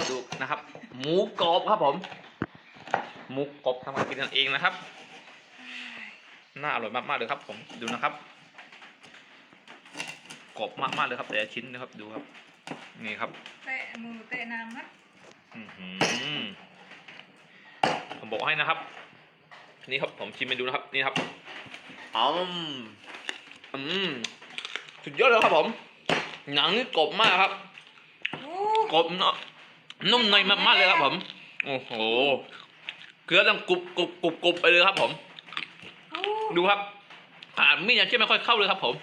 บครับผม หมูกบทำมากินกันเองนะครับ น่าอร่อยมากๆเลยครับ ผมดูนะครับกรอบมากๆเลยครับแต่ละชิ้นนะครับดูครับ นี่ครับเตะมือเตะน้ำครับอื้อหือผมบอกให้นะครับ นี่ครับผมชิมไปดูนะครับ นี่ครับอืมอืมสุดยอดเลยครับผม หนังนี่กรอบมากครับ โอ้ กรอบเนาะ นุ่มในมากๆเลยครับผมโอ้โหเกลือต้องกรุบกรุบกรุบกรุบไปเลยครับ ผมโอ้ดูครับขนาดมีดยังเชื่อไม่ค่อยเข้าเลยครับ ผม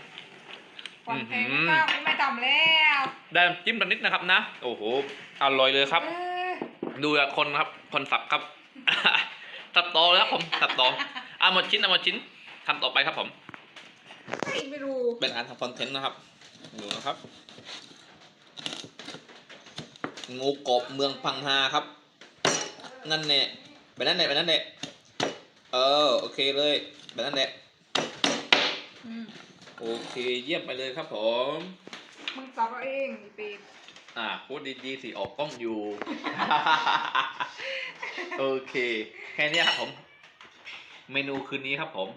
หวานเค็มอื้อหือข้าวไม่ต่ำแล้วได้จิ้มตันนิดนะครับนะโอ้โหอร่อยเลยครับเออดูอะคนครับ คนสับครับตัดต่อเลยครับผมตัดต่อเอาหมดชิ้นเอาหมดชิ้นทำต่อไปครับผมไม่รู้เป็นการทำคอนเทนต์นะครับดูนะครับ งูกบเมืองพังฮาครับ นั่นแน่ไปนั่นแน่ไปนั่นแน่เออโอเคเลยไปนั่นแน่อืมโอเคเยี่ยมไปเลยครับผม มึงสับเอาเองอีปีบอ่าพูดดีๆสิออกกล้องอยู่ โอเค แค่เนี้ยครับผม เมนูคืนนี้ครับผม